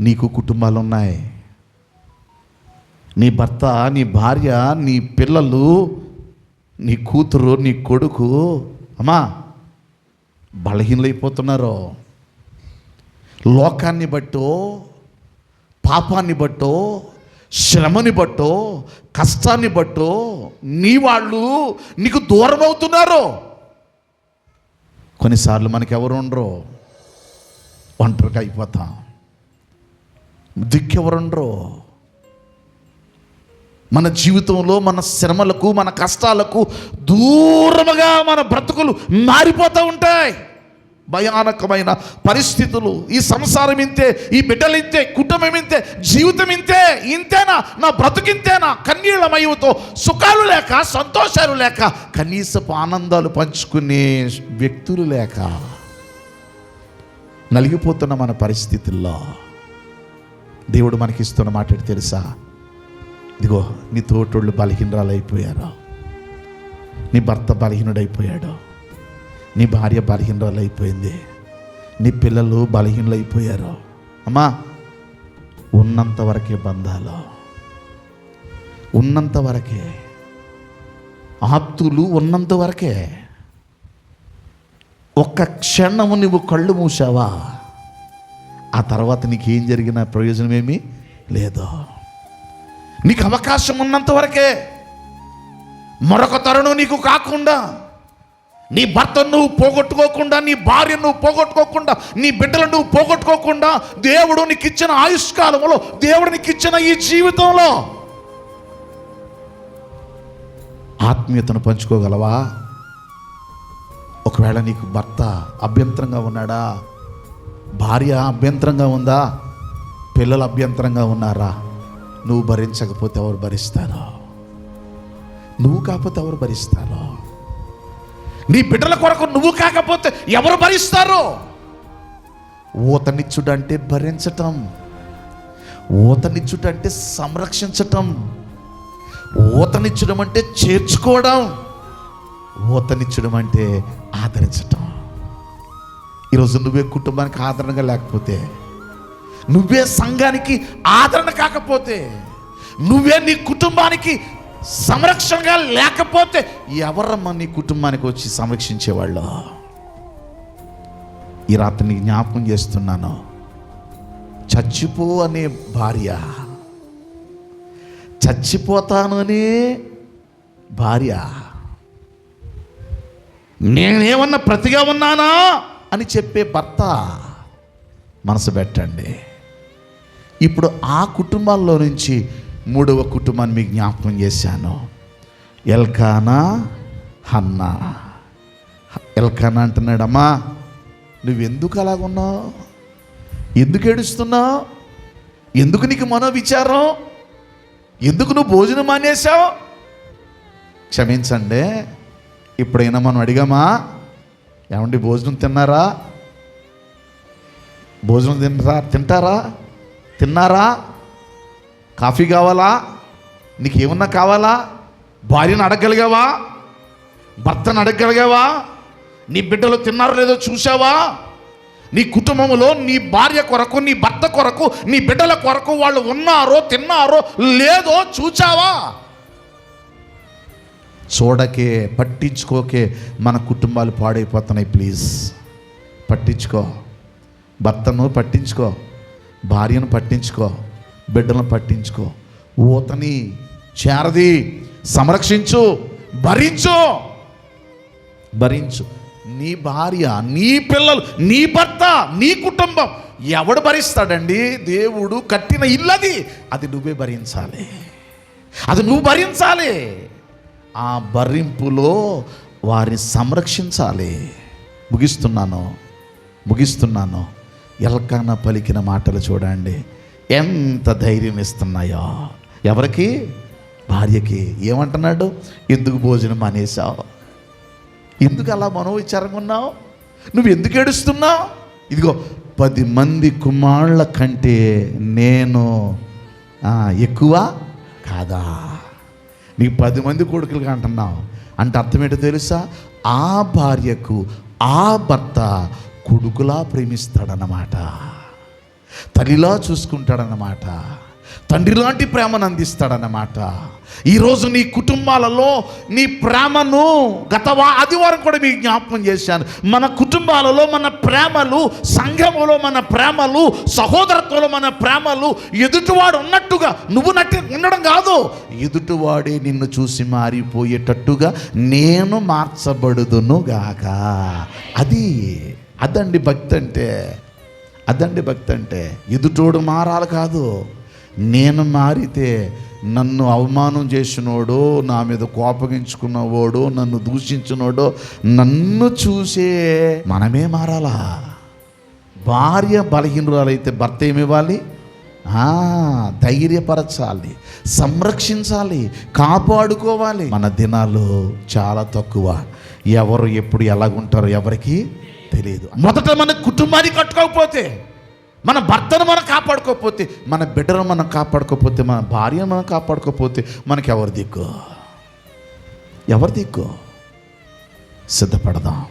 నీకు కుటుంబాలు ఉన్నాయి నీ భర్త నీ భార్య నీ పిల్లలు నీ కూతురు నీ కొడుకు అమ్మా బలహీనలైపోతున్నారు. లోకాన్ని బట్టో పాపాన్ని బట్టో శ్రమని బట్టో కష్టాన్ని బట్టో నీ వాళ్ళు నీకు దూరం అవుతున్నారు కొన్నిసార్లు మనకెవరు ఉండరు ఒంటరిగా అయిపోతాం. దిక్కెవరుండరు? మన జీవితంలో మన శ్రమలకు మన కష్టాలకు దూరముగా మన బ్రతుకులు మారిపోతూ ఉంటాయి. భయానకమైన పరిస్థితులు. ఈ సంసారం ఇంతే ఈ బిడ్డలు ఇంతే కుటుంబం ఇంతే జీవితం ఇంతే ఇంతేనా? నా బ్రతుకింతేనా కన్నీళ్ళమయంతో సుఖాలు లేక సంతోషాలు లేక కనీసపు ఆనందాలు పంచుకునే వ్యక్తులు లేక నలిగిపోతున్న మన పరిస్థితుల్లో. దేవుడు మనకిస్తున్న మాట తెలుసా? ఇదిగో నీ తోటోళ్ళు బలహీనరాలు అయిపోయారు నీ భర్త బలహీనుడైపోయాడు. నీ భార్య బలహీనరాలు అయిపోయింది నీ పిల్లలు బలహీనులైపోయారు. అయిపోయారు అమ్మా ఉన్నంత వరకే బంధాలు. ఉన్నంత వరకే. ఆప్తులు ఉన్నంత వరకే. ఒక్క క్షణము నువ్వు కళ్ళు మూసావా ఆ తర్వాత నీకేం జరిగిన ప్రయోజనం ఏమీ లేదు. నీకు అవకాశం ఉన్నంత వరకే మరొక తరుణం నీకు కాకుండా నీ భర్త నువ్వు పోగొట్టుకోకుండా నీ భార్య నువ్వు పోగొట్టుకోకుండా నీ బిడ్డలను నువ్వు పోగొట్టుకోకుండా దేవుడు నీకు ఇచ్చిన ఆయుష్కాలంలో దేవుడు నీకు ఇచ్చిన ఈ జీవితంలో ఆత్మీయతను పంచుకోగలవా? ఒకవేళ నీకు భర్త అభ్యంతరంగా ఉన్నాడా? భార్య అభ్యంతరంగా ఉందా? పిల్లలు అభ్యంతరంగా ఉన్నారా? నువ్వు భరించకపోతే ఎవరు భరిస్తారో? నువ్వు కాకపోతే ఎవరు భరిస్తారో? నీ బిడ్డల కొరకు నువ్వు కాకపోతే ఎవరు భరిస్తారో? ఊతనిచ్చుడంటే భరించటం ఊతనిచ్చుడంటే సంరక్షించటం ఊతనిచ్చడం అంటే చేర్చుకోవడం ఊతనిచ్చడం అంటే ఆదరించటం. ఈరోజు నువ్వే కుటుంబానికి ఆదరణగా లేకపోతే నువ్వే సంఘానికి ఆదరణ కాకపోతే నువ్వే నీ కుటుంబానికి సంరక్షణగా లేకపోతే ఎవరమ్మా నీ కుటుంబానికి వచ్చి సంరక్షించేవాళ్ళు? ఈ రాత్రి జ్ఞాపకం చేస్తున్నాను. చచ్చిపో అనే భార్య చచ్చిపోతాను అనే భార్య. నేనేమన్నా ప్రతిగా ఉన్నానా? అని చెప్పే భర్త మనసు పెట్టండి. ఇప్పుడు ఆ కుటుంబాల్లో నుంచి మూడవ కుటుంబాన్ని మీకు జ్ఞాపకం చేశాను. ఎల్కానా హన్నా. ఎల్కానా అంటున్నాడమ్మా నువ్వెందుకు అలాగున్నావు ఎందుకు ఏడుస్తున్నావు? ఎందుకు నీకు మనో విచారం ఎందుకు నువ్వు భోజనం మానేశావు? క్షమించండి ఇప్పుడైనా మనం అడిగామా? ఏమండి భోజనం తిన్నారా? భోజనం తింటారా తింటారా? తిన్నారా? కాఫీ కావాలా? నీకు ఏమన్నా కావాలా? భార్యను అడగగలిగావా భర్తను అడగగలిగావా నీ బిడ్డలు తిన్నారో లేదో చూసావా నీ కుటుంబంలో నీ భార్య కొరకు నీ భర్త కొరకు నీ బిడ్డల కొరకు వాళ్ళు ఉన్నారో తిన్నారో లేదో చూచావా? చూడకే పట్టించుకోకే మన కుటుంబాలు పాడైపోతున్నాయి ప్లీజ్ పట్టించుకో. భర్తను పట్టించుకో. భార్యను పట్టించుకో. బిడ్డలను పట్టించుకో. ఊతని చేరది సంరక్షించు భరించు. భరించు. నీ భార్య నీ పిల్లలు నీ భర్త నీ కుటుంబం ఎవడు భరిస్తాడండి? దేవుడు కట్టిన ఇల్లది. అది నువ్వే భరించాలి. అది నువ్వు భరించాలి. ఆ భరింపులో వారిని సంరక్షించాలి. ముగిస్తున్నాను ముగిస్తున్నాను. ఎల్కాన పలికిన మాటలు చూడండి. ఎంత ధైర్యం ఇస్తున్నాయో. ఎవరికి? భార్యకి. ఏమంటున్నాడు? ఎందుకు భోజనం మానేశావు? ఎందుకు అలా మనోవిచారంగా ఉన్నావు? నువ్వు ఎందుకు ఏడుస్తున్నావు? ఇదిగో పది మంది కుమారుల కంటే నేను ఎక్కువ కాదా? నీకు పది మంది కొడుకులుగా అంటున్నావు. అంటే అర్థం ఏంటో తెలుసా? ఆ భార్యకు ఆ భర్త కొడుకులా ప్రేమిస్తాడన్నమాట. తల్లిలా చూసుకుంటాడన్నమాట. తండ్రి లాంటి ప్రేమను అందిస్తాడన్నమాట. ఈరోజు నీ కుటుంబాలలో నీ ప్రేమను గత ఆదివారం కూడా మీకు జ్ఞాపకం చేశాను. మన కుటుంబాలలో మన ప్రేమలు సంఘములో మన ప్రేమలు సహోదరత్వంలో మన ప్రేమలు ఎదుటివాడు ఉన్నట్టుగా నువ్వు నట్టి ఉండడం కాదు. ఎదుటివాడే నిన్ను చూసి మారిపోయేటట్టుగా నేను మార్చబడుదును గాక. అది అదండి భక్తి అంటే అదండి భక్తి అంటే ఎదుటోడు మారాలి కాదు. నేను మారితే నన్ను అవమానం చేసినోడు నా మీద కోపగించుకున్నవాడు నన్ను దూషించినోడు నన్ను చూసే మనమే మారాలా? భార్య బలహీనురాలైతే భర్త ఏమివ్వాలి? ధైర్యపరచాలి సంరక్షించాలి కాపాడుకోవాలి. మన దినాలు చాలా తక్కువ. ఎవరు ఎప్పుడు ఎలాగుంటారో ఎవరికి తెలియదు. మొదట మన కుటుంబాన్ని కట్టుకోకపోతే మన భర్తను మనం కాపాడుకోకపోతే మన బిడ్డను మనం కాపాడుకోకపోతే మన భార్యను మనం కాపాడుకోకపోతే మనకి ఎవరి దిక్కు? ఎవరి దిక్కు? సిద్ధపడదాం.